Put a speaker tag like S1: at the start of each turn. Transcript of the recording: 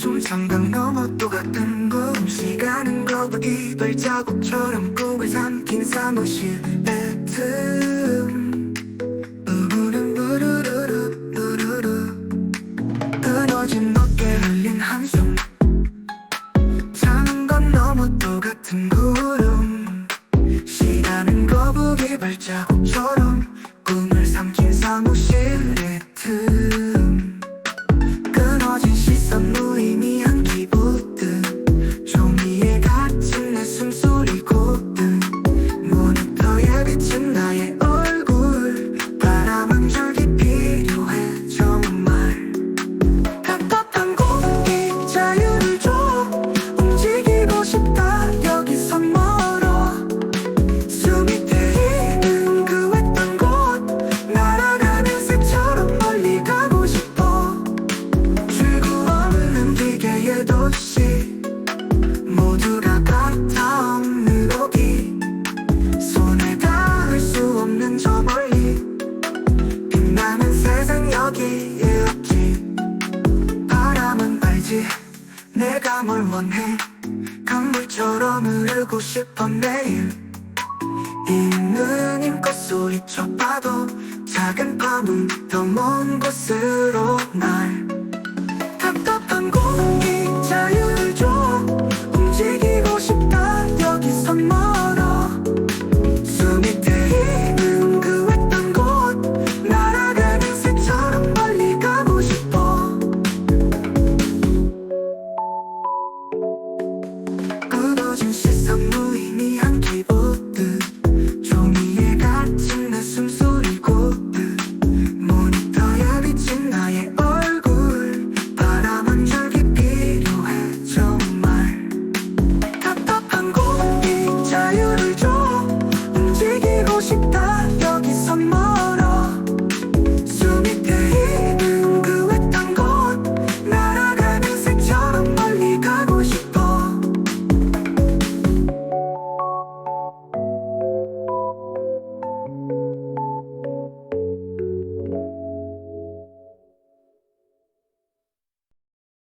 S1: 한숨 상강 넘어 또 같은 꿈 시간은 거북이 발자국처럼 꿈을 삼킨 사무실 배틈 거북이 도시 모두가 같아 없는 오기 손에 닿을 수 없는 저 멀리 빛나는 세상 여기에 없지. 바람은 알지? 내가 뭘 원해? 강물처럼 흐르고 싶어 내일 있는 힘껏 소리쳐 봐도 작은 파문 더먼 곳으로 날